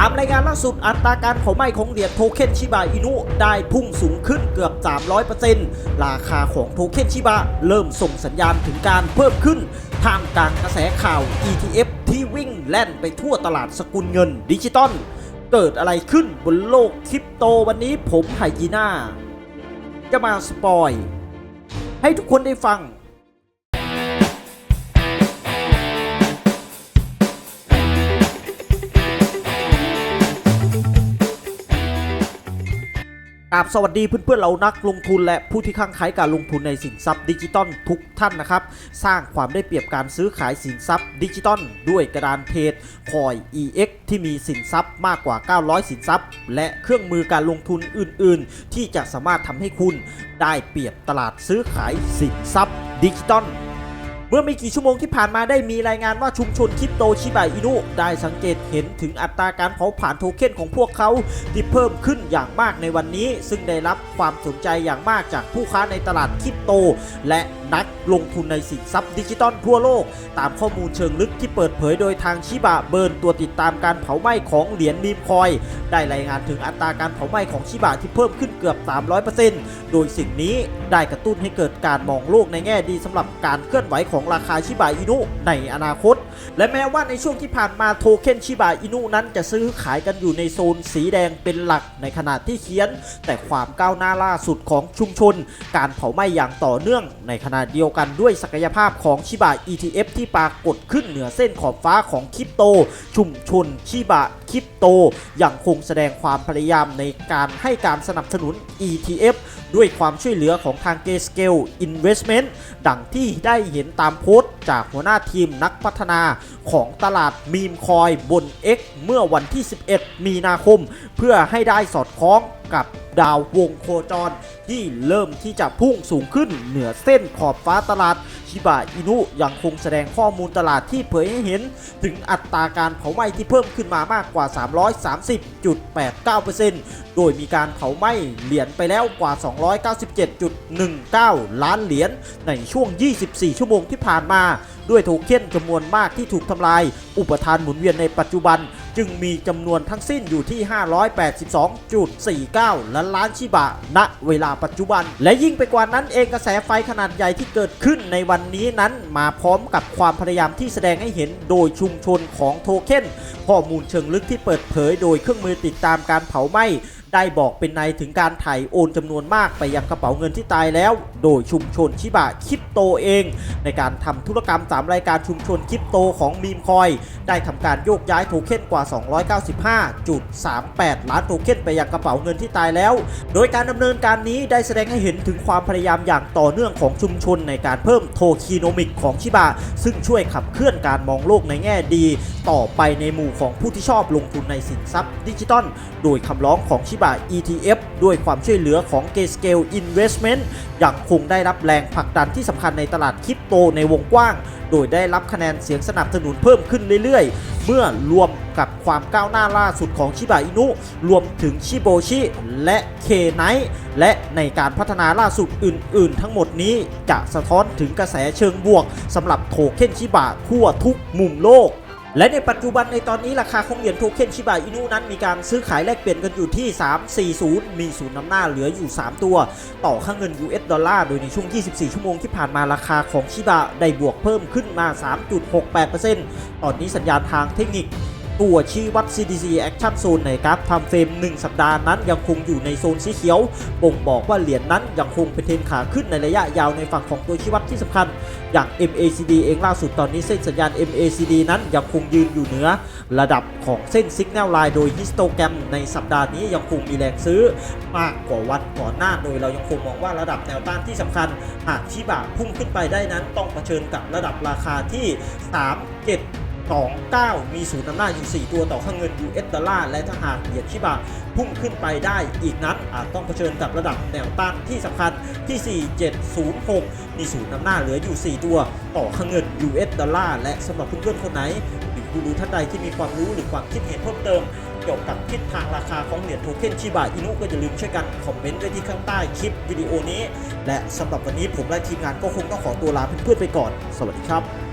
ตามรายงานล่าสุดอัตราการเผาไหม้ของเหรียญโทเค็นชิบะอินุได้พุ่งสูงขึ้นเกือบ 300%ราคาของโทเค็นชิบะเริ่มส่งสัญญาณถึงการเพิ่มขึ้นท่ามกลางกระแสข่าว ETF ที่วิ่งแล่นไปทั่วตลาดสกุลเงินดิจิตอลเกิดอะไรขึ้นบนโลกคริปโตวันนี้ผมไฮยีน่า จะมาสปอย ให้ทุกคนได้ฟัง ราบสวัสดีเพื่อนๆเรานักลงทุนและผู้ที่ข้างใคล้การลงทุนในสินทรัพย์ดิจิตอลทุกท่านนะครับ สร้างความได้เปรียบการซื้อขายสินทรัพย์ดิจิตอลด้วยกระดานเทรดคอย EX ที่มีสินทรัพย์มากกว่า 900 สินทรัพย์ และเครื่องมือการลงทุนอื่นๆ ที่จะสามารถทำให้คุณได้เปรียบตลาดซื้อขายสินทรัพย์ดิจิตอล เมื่อไม่กี่ชั่วโมงที่ผ่านมาได้มีรายงานว่าชุมชนคริปโตชิบะอินุได้สังเกตเห็นถึงอัตราการเผาผลาญโทเค็นของพวกเขาที่เพิ่มขึ้นอย่างมากในวันนี้ ซึ่งได้รับความสนใจอย่างมากจากผู้ค้าในตลาดคริปโต และนักลงทุนในสินทรัพย์ดิจิตอลทั่วโลก ตามข้อมูลเชิงลึกที่เปิดเผยโดยทางชิบะเบิร์นตัวติดตามการเผาไหม้ของเหรียญมีมคอย ได้รายงานถึงอัตราการเผาไหม้ของชิบะที่เพิ่มขึ้นเกือบ 300%โดยสิ่งนี้ได้กระตุ้นให้เกิดการมองโลกในแง่ดีสำหรับการเคลื่อนไหวของของราคาชิบะอินุในอนาคต และแม้ว่าในช่วงที่ผ่านมาโทเค็นชิบะอินุนั้นจะซื้อขายกันอยู่ในโซนสีแดงเป็นหลักในขณะที่เขียน แต่ความก้าวหน้าล่าสุดของชุมชน การเผาไหม้อย่างต่อเนื่อง ในขณะเดียวกันด้วยศักยภาพของชิบะ ETF ที่ปรากฏขึ้นเหนือเส้นขอบฟ้าของคริปโต ชุมชนชิบะคริปโตยังคงแสดงความพยายามในการให้การสนับสนุน ETF ด้วยความช่วยเหลือของทาง g a y Scale Investment ดังที่ได้เห็นตามโพสต์จากหัวหน้าทีมนักพัฒนาของตลาดมีมคอยบน X เมื่อวันที่ 11 มีนาคม เพื่อให้ได้สอดคล้อง กับดาววงโคจร ที่เริ่มที่จะพุ่งสูงขึ้นเหนือเส้นขอบฟ้าตลาด ชิบะอินุยังคงแสดงข้อมูลตลาดที่เผยให้เห็น ถึงอัตราการเผาไหม้ที่เพิ่มขึ้นมามากกว่า 330.89%โดยมีการเผาไหม้เหรียญไปแล้วกว่า 297.19 ล้านเหรียญในช่วง 24 ชั่วโมงที่ผ่านมา ด้วยโทเค็นจำนวนมากที่ถูกทำลาย อุปทานหมุนเวียนในปัจจุบัน จึงมีจำนวนทั้งสิ้นอยู่ที่ 582.49 ล้านล้านชิบะ ณ เวลาปัจจุบัน และยิ่งไปกว่านั้นเองกระแสไฟขนาดใหญ่ที่เกิดขึ้นในวันนี้นั้นมาพร้อมกับความพยายามที่แสดงให้เห็นโดยชุมชนของโทเค็นข้อมูลเชิงลึกที่เปิดเผยโดยเครื่องมือติดตามการเผาไหม้ ได้บอกเป็นในถึงการถ่ายโอนจำนวนมากไปยังกระเป๋าเงินที่ตายแล้ว โดยชุมชนชิบะคริปโตเอง ในการทำธุรกรรม 3 รายการชุมชนคริปโตของมีมคอย ได้ทำการโยกย้ายโทเค็นกว่า 295.38 ล้านโทเค็นไปยังกระเป๋าเงินที่ตายแล้ว โดยการดำเนินการนี้ได้แสดงให้เห็นถึงความพยายามอย่างต่อเนื่องของชุมชนในการเพิ่มโทคีโนมิกของชิบะซึ่งช่วยขับเคลื่อนการมองโลกในแง่ดี ต่อไปในหมู่ของผู้ที่ชอบลงทุนในสินทรัพย์ดิจิตอลโดยคำร้องของชิบะ ETF ด้วยความช่วยเหลือของ g a Scale Investment ยังคงได้รับแรงผลักดันที่สำคัญในตลาดคริปโตในวงกว้าง โดยได้รับคะแนนเสียงสนับสนุนเพิ่มขึ้นเรื่อยๆ เมื่อรวมกับความก้าวหน้าล่าสุดของชิบะอินุ รวมถึงชิโบชิและเคไนและในการพัฒนาล่าสุดอื่นๆ ทั้งหมดนี้จะสะท้อนถึงกระแสเชิงบวกสำหรับโทเค็นชิบะทั่วทุกมุมโลก และในปัจจุบันในตอนนี้ราคาของเหรียญโทเค็นชิบะอินุนั้นมีการซื้อขายแลกเปลี่ยนกันอยู่ที่ 340 มีศูนย์นำหน้าเหลืออยู่ 3 ตัว ต่อค่าเงิน US ดอลลาร์ โดยในช่วง 24 ชั่วโมงที่ผ่านมาราคาของชิบะได้บวกเพิ่มขึ้นมา 3.68%ตอนนี้สัญญาณทางเทคนิค ตัวชี้วัด CDC Action Zone ในกราฟทม์เฟรม 1 สัปดาห์นั้นยังคงอยู่ในโซนสีเขียวบ่งบอกว่าเหรียญนั้นยังคงเป็นเทรนขาขึ้นในระยะยาวในฝั่งของตัวชี้วัดที่สำคัญ อย่าง MACD เองล่าสุดตอนนี้เส้นสัญญาณ MACD นั้นยังคงยืนอยู่เหนือ ระดับของเส้น Signal Line โดยฮิสโตแกรมในสัปดาห์นี้ยังคงมีแรงซื้อมากกว่าวันก่อนหน้าโดยเรายังคงมองว่าระดับแนวต้านที่สำคัญหากชิบะพุ่งขึ้นไปได้นั้นต้องเผชิญกับระดับราคาที่ 3 7 29 มีศูนย์นำหน้าอยู่ 4 ตัวต่อค่าเงิน US ดอลลาร์และถ้าหากเหรียญชิบะพุ่งขึ้นไปได้อีกนั้นอาจต้องเผชิญกับระดับแนวต้านที่สำคัญที่ 4706 มีศูนย์นำหน้าเหลืออยู่ 4 ตัวต่อค่าเงิน US ดอลลาร์และสำหรับเพื่อนๆคนไหนหรือผู้ดูท่านใดที่มีความรู้หรือความคิดเห็นเพิ่มเติมเกี่ยวกับทิศทางราคาของเหรียญโทเค็นชิบะอินุก็อย่าลืมช่วยกันคอมเมนต์ไว้ที่ข้างใต้คลิปวิดีโอนี้ และสำหรับวันนี้ผมและทีมงานก็คงต้องขอตัวลาเพื่อนๆไปก่อน สวัสดีครับ